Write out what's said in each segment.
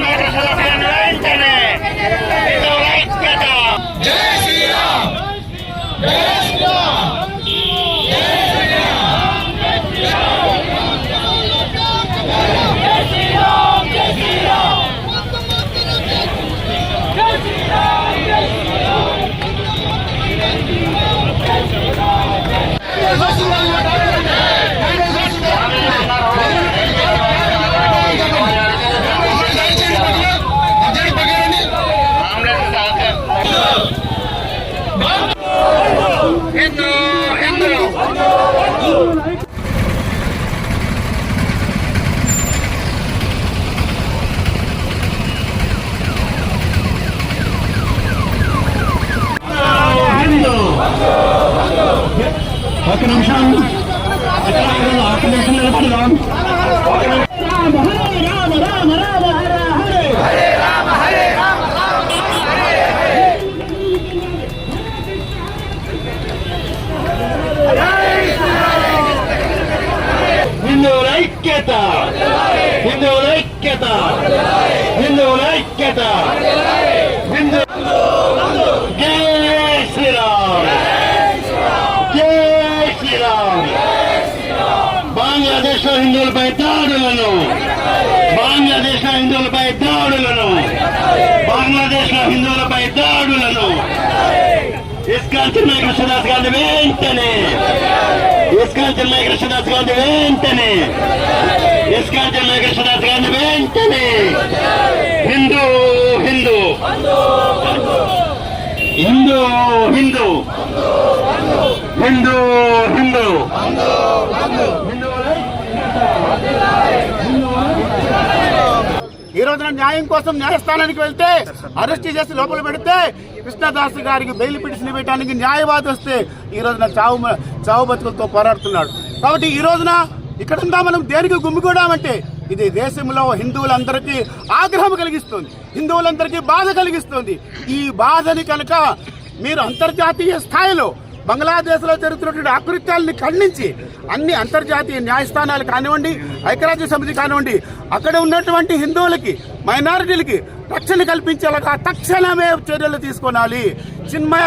Mary. ఒక నిమిషం. అక్కడ అక్కడ ఒక నిమిషం నిలబడదాం రామ హరే రామ రామ రామ హరే హరే హిందువుల ఐక్యత. హిందువుల ఐక్యత. హిందువుల ఐక్యత హిందూ జై శ్రీరామ్ జై శ్రీరామ్ బంగ్లాదేశ్లో హిందువులపై దాడులను. బంగ్లాదేశ్లో హిందువులపై దాడులను. బంగ్లాదేశ్లో హిందువులపై దాడులను. ఇస్కాన్ చిన్మయ కృష్ణదాస్ గాంధీ వెంటనే. ఇస్కాన్ చిన్మయ కృష్ణదాస్ గాంధీ వెంటనే. ఇస్కాన్ చిన్మయ కృష్ణదాస్ గాంధీ వెంటనే. హిందూ హిందూ. హిందూ హిందూ. హిందూ హిందూ. రోజున న్యాయం కోసం న్యాయస్థానానికి వెళ్తే అరెస్ట్ చేసి లోపల పెడితే కృష్ణదాస్ గారికి బెయిల్ పిటిషన్ పెట్టడానికి న్యాయవాది వస్తే ఈ రోజున చావు చావు బతుకులతో పోరాడుతున్నాడు. కాబట్టి ఈ రోజున ఇక్కడంతా మనం దేనికి గుమ్మికూడామంటే ఇది దేశంలో హిందువులందరికీ ఆగ్రహం కలిగిస్తుంది. హిందువులందరికీ బాధ కలిగిస్తుంది. ఈ బాధని కనుక మీరు అంతర్జాతీయ స్థాయిలో బంగ్లాదేశ్లో జరుగుతున్నటువంటి అకృత్యాలని ఖండించి అన్ని అంతర్జాతీయ న్యాయస్థానాలు కానివ్వండి ఐక్యరాజ్య సమితి కానివ్వండి అక్కడ ఉన్నటువంటి హిందువులకి మైనారిటీలకి రక్షణ కల్పించేలాగా తక్షణమే చర్యలు తీసుకోవాలి చిన్మయ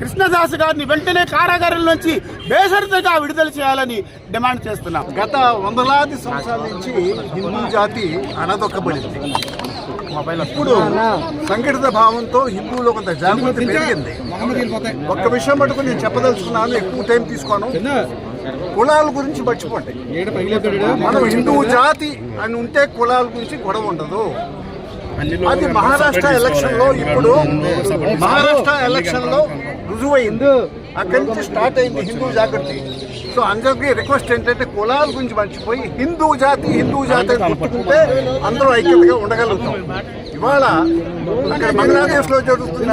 కృష్ణదాస్ గారిని వెంటనే కారాగారం నుంచి బేసరితగా విడుదల చేయాలని డిమాండ్ చేస్తున్నాం. గత వందలాది సంవత్సరాల నుంచి హిందూ జాతి అణదొక్కబడింది ఇప్పుడు సంఘటిత భావంతో హిందువులో కొంత జాగృతి పెరిగింది. ఒక్క విషయం పట్టుకుని నేను చెప్పదలుచుకున్నాను ఎక్కువ టైం తీసుకోను. కులాల గురించి మర్చిపోండి. మనం హిందూ జాతి అని ఉంటే కులాల గురించి గొడవ ఉండదు. అది మహారాష్ట్ర ఎలక్షన్లో ఇప్పుడు మహారాష్ట్ర ఎలక్షన్లో రుజువైంది. అక్కడి నుంచి స్టార్ట్ అయింది హిందూ జాగృతి. సో అందరికీ రిక్వెస్ట్ ఏంటంటే కులాల గురించి మర్చిపోయి హిందూ జాతి హిందూ జాతి గుర్తుకుంటే అందరూ ఐక్యతగా ఉండగలుగుతాం. ఇవాళ అక్కడ బంగ్లాదేశ్లో జరుగుతున్న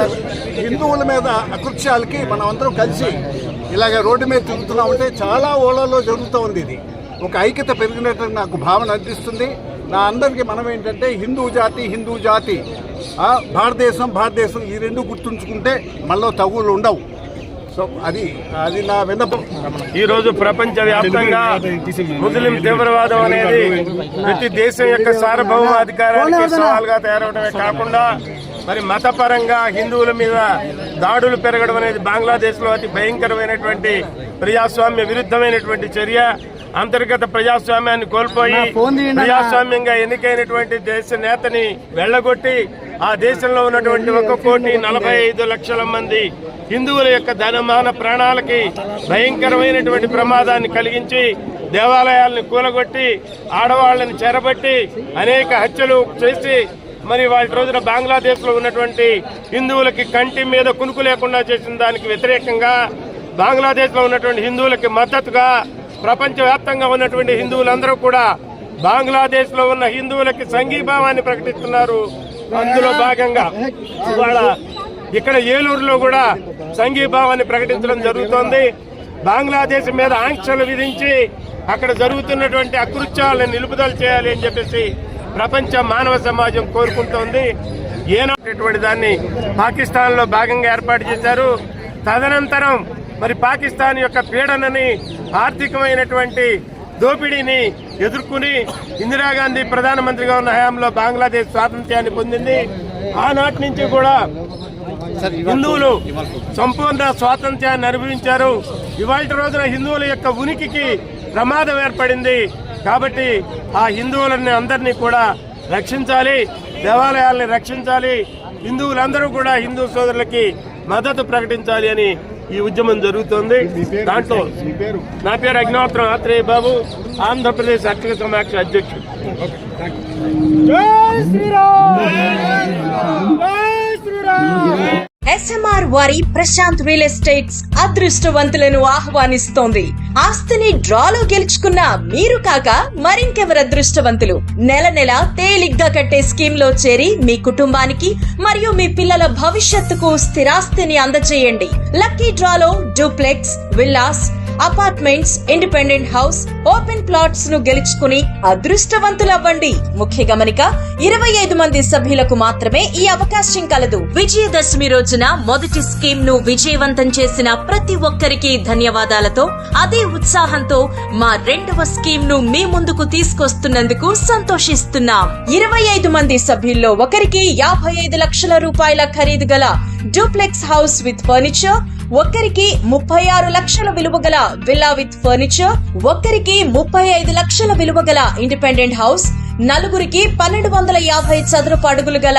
హిందువుల మీద అకృత్యాలకి మనం అందరం కలిసి ఇలాగ రోడ్డు మీద తిరుగుతున్నామంటే చాలా ఓళ్ళలో జరుగుతూ ఉంది ఇది. ఒక ఐక్యత పెరిగినట్టు నాకు భావన అనిపిస్తుంది. నా అందరికీ మనం ఏంటంటే హిందూ జాతి హిందూ జాతి. భారతదేశం భారతదేశం ఈ రెండు గుర్తుంచుకుంటే మళ్ళీ తగులు ఉండవు. సో అది అది నా విన్నపం. ఈ రోజు ప్రపంచ వ్యాప్తంగా ముస్లిం తీవ్రవాదం అనేది ప్రతి దేశం యొక్క సార్వభౌమ అధికారానికి సవాల్గా తయారవడమే కాకుండా మరి మతపరంగా హిందువుల మీద దాడులు పెరగడం అనేది బంగ్లాదేశ్లో అతి భయంకరమైనటువంటి ప్రజాస్వామ్య విరుద్ధమైనటువంటి చర్య. అంతర్గత ప్రజాస్వామ్యాన్ని కోల్పోయి ప్రజాస్వామ్యంగా ఎన్నికైనటువంటి దేశ నేతని వెళ్ళగొట్టి ఆ దేశంలో ఉన్నటువంటి ఒక కోటి నలభై ఐదు లక్షల మంది హిందువుల యొక్క ధనమాన ప్రాణాలకి భయంకరమైనటువంటి ప్రమాదాన్ని కలిగించి దేవాలయాలను కూలగొట్టి ఆడవాళ్ళని చెరబట్టి అనేక హత్యలు చేసి మరి వాళ్ళ రోజున బంగ్లాదేశ్లో ఉన్నటువంటి హిందువులకి కంటి మీద కునుకు లేకుండా చేసిన దానికి వ్యతిరేకంగా బంగ్లాదేశ్లో ఉన్నటువంటి హిందువులకి మద్దతుగా ప్రపంచవ్యాప్తంగా ఉన్నటువంటి హిందువులందరూ కూడా బంగ్లాదేశ్లో ఉన్న హిందువులకి సంఘీభావాన్ని ప్రకటిస్తున్నారు. అందులో భాగంగా ఇవాళ ఇక్కడ ఏలూరులో కూడా సంఘీభావాన్ని ప్రకటించడం జరుగుతోంది. బంగ్లాదేశ్ మీద ఆంక్షలు విధించి అక్కడ జరుగుతున్నటువంటి అకృత్యాలను నిలుపుదల చేయాలి అని చెప్పేసి ప్రపంచ మానవ సమాజం కోరుకుంటోంది. ఏనటువంటి దాన్ని పాకిస్తాన్లో భాగంగా ఏర్పాటు చేశారు. తదనంతరం మరి పాకిస్తాన్ యొక్క పీడనని ఆర్థికమైనటువంటి దోపిడీని ఎదుర్కొని ఇందిరాగాంధీ ప్రధానమంత్రిగా ఉన్న హయాంలో బంగ్లాదేశ్ స్వాతంత్ర్యాన్ని పొందింది. ఆనాటి నుంచి కూడా హిందువులు సంపూర్ణ స్వాతంత్ర్యాన్ని అనుభవించారు. ఇవాళ రోజున హిందువుల యొక్క ఉనికికి ప్రమాదం ఏర్పడింది. కాబట్టి ఆ హిందువులని అందరినీ కూడా రక్షించాలి దేవాలయాల్ని రక్షించాలి హిందువులందరూ కూడా హిందూ సోదరులకి మద్దతు ప్రకటించాలి అని ఈ ఉద్యమం జరుగుతోంది. దాంట్లో నా పేరు అగ్నిహోత్రం ఆత్రేయ బాబు. ఆంధ్రప్రదేశ్ అక్షర సమాక్ష అధ్యక్షుడు. ఎస్ఎంఆర్ వారి ప్రశాంత్ రియల్ ఎస్టేట్స్ అదృష్టవంతులను ఆహ్వానిస్తోంది. ఆస్తిని డ్రాలో గెలుచుకున్న మీరు కాక మరింకెవరు అదృష్టవంతులు? నెల నెల తేలిగ్గా కట్టే స్కీమ్లో చేరి మీ కుటుంబానికి మరియు మీ పిల్లల భవిష్యత్తుకు స్థిరాస్తిని అందజేయండి. లక్కీ డ్రాలో duplex villas apartments independent house open ప్లాట్స్ను గెలుచుకుని అదృష్టవంతులవ్వండి. ముఖ్య గమనిక ఇరవై ఐదు మంది సభ్యులకు మాత్రమే ఈ అవకాశం కలదు. విజయదశమి రోజు రోజున మొదటి స్కీమ్ను విజయవంతం చేసిన ప్రతి ఒక్కరికి ధన్యవాదాలతో అదే ఉత్సాహంతో మా రెండవ స్కీమ్ను మీ ముందుకు తీసుకొస్తున్నందుకు సంతోషిస్తున్నాం. ఇరవై ఐదు మంది సభ్యుల్లో ఒకరికి యాభై ఐదు లక్షల రూపాయల ఖరీదు గల డూప్లెక్స్ హౌస్ విత్ ఫర్నిచర్ ఒక్కరికి ముప్పై ఆరు లక్షల విలువ గల విల్లా విత్ ఫర్నిచర్ ఒక్కరికి ముప్పై ఐదు లక్షల విలువ గల ఇండిపెండెంట్ హౌస్ నలుగురికి పన్నెండు వందల యాభై చదరపు అడుగులు గల